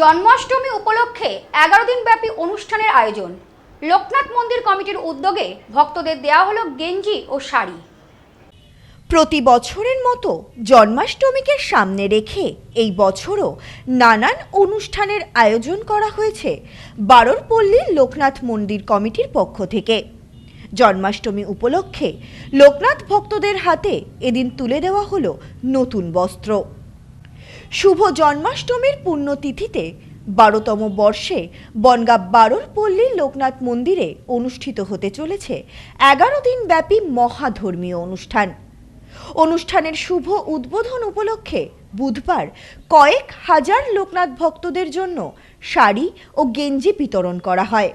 জন্মাষ্টমী উপলক্ষে এগারো দিন ব্যাপী অনুষ্ঠানের আয়োজন। লোকনাথ মন্দির কমিটির উদ্যোগে ভক্তদের দেওয়া হলো গেঞ্জি ও শাড়ি। প্রতি বছরের মতো জন্মাষ্টমীকে সামনে রেখে এই বছরও নানান অনুষ্ঠানের আয়োজন করা হয়েছে বারোর পল্লীর লোকনাথ মন্দির কমিটির পক্ষ থেকে। জন্মাষ্টমী উপলক্ষে লোকনাথ ভক্তদের হাতে এদিন তুলে দেওয়া হলো নতুন বস্ত্র। শুভ জন্মাষ্টমীর পুণ্যতিথিতে বারোতম বর্ষে বনগাঁ বারোর পল্লীর লোকনাথ মন্দিরে অনুষ্ঠিত হতে চলেছে এগারো দিন ব্যাপী মহাধর্মীয় অনুষ্ঠান। অনুষ্ঠানের শুভ উদ্বোধন উপলক্ষে বুধবার কয়েক হাজার লোকনাথ ভক্তদের জন্য শাড়ি ও গেঞ্জি বিতরণ করা হয়।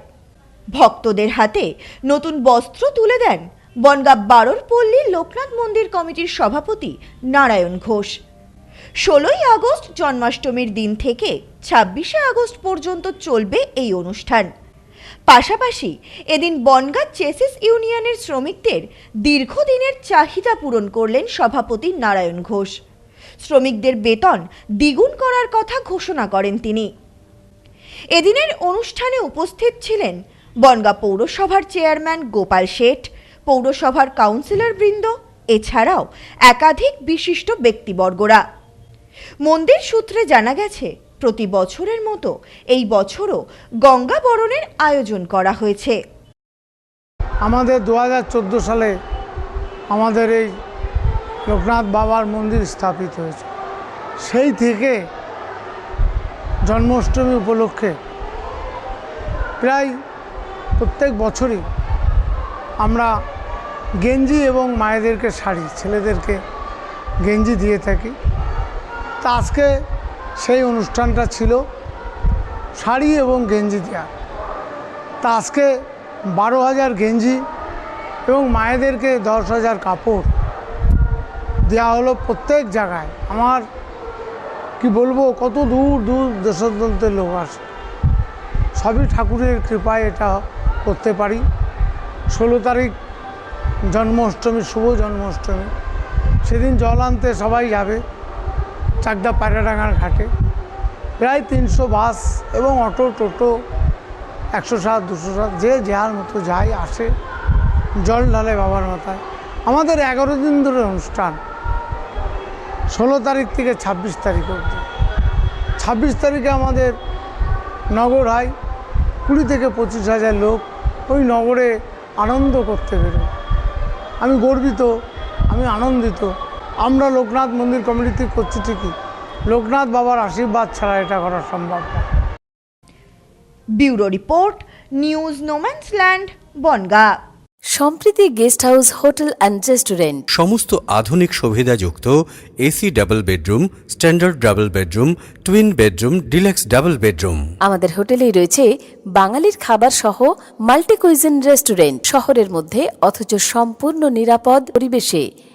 ভক্তদের হাতে নতুন বস্ত্র তুলে দেন বনগাঁ বারোর পল্লী লোকনাথ মন্দির কমিটির সভাপতি নারায়ণ ঘোষ। ষোলোই আগস্ট জন্মাষ্টমীর দিন থেকে ছাব্বিশে আগস্ট পর্যন্ত চলবে এই অনুষ্ঠান। পাশাপাশি এদিন বনগাঁ চেসিস ইউনিয়নের শ্রমিকদের দীর্ঘদিনের চাহিদা পূরণ করলেন সভাপতি নারায়ণ ঘোষ। শ্রমিকদের বেতন দ্বিগুণ করার কথা ঘোষণা করেন তিনি। এদিনের অনুষ্ঠানে উপস্থিত ছিলেন বনগাঁ পৌরসভার চেয়ারম্যান গোপাল শেঠ, পৌরসভার কাউন্সিলর বৃন্দ এছাড়াও একাধিক বিশিষ্ট ব্যক্তিবর্গরা। মন্দির সূত্রে জানা গেছে, প্রতি বছরের মতো এই বছরও গঙ্গা বরণের আয়োজন করা হয়েছে। আমাদের দু হাজার চোদ্দ সালে আমাদের এই লোকনাথ বাবার মন্দির স্থাপিত হয়েছে। সেই থেকে জন্মাষ্টমী উপলক্ষে প্রায় প্রত্যেক বছরই আমরা গেঞ্জি এবং মায়েদেরকে শাড়ি, ছেলেদেরকে গেঞ্জি দিয়ে থাকি। তা আজকে সেই অনুষ্ঠানটা ছিল শাড়ি এবং গেঞ্জি দেওয়া তা আজকে বারো হাজার গেঞ্জি এবং মায়েদেরকে দশ হাজার কাপড় দেওয়া হলো প্রত্যেক জায়গায়। আমার কি বলব, কত দূর দূর দেশান্তরের লোক আসে। সবই ঠাকুরের কৃপায় এটা করতে পারি। ষোলো তারিখ জন্মাষ্টমী, শুভ জন্মাষ্টমী। সেদিন জল আনতে সবাই যাবে। চাকদা পায়রাডাঙ্গার ঘাটে। প্রায় তিনশো বাস এবং অটো, টোটো, একশো সাত, দুশো সাত, যে যার মতো যায় আসে জল ঢালে বাবার মাথায়। আমাদের এগারো দিন ধরে অনুষ্ঠান, ষোলো তারিখ থেকে ছাব্বিশ তারিখ অবধি। ছাব্বিশ তারিখে আমাদের নগর হয় কুড়ি থেকে পঁচিশ হাজার লোক ওই নগরে আনন্দ করতে বেরোয়। আমি গর্বিত, আমি আনন্দিত। আমরা লোকনাথ মন্দির কমিটিতে করছি ঠিকই। লোকনাথ বাবার আশীর্বাদ ছাড়া এটা করা সম্ভব না। Bureau report news no man's land Bangaon. Sampriti guest house hotel and restaurant. সমস্ত আধুনিক সুবিধাযুক্ত AC double bedroom standard double bedroom twin bedroom deluxe double bedroom. আমাদের হোটেলেই রয়েছে বাঙালির খাবার সহ মাল্টি কুইজিন রেস্টুরেন্ট। শহরের মধ্যে অথচ সম্পূর্ণ নিরাপদ পরিবেশে।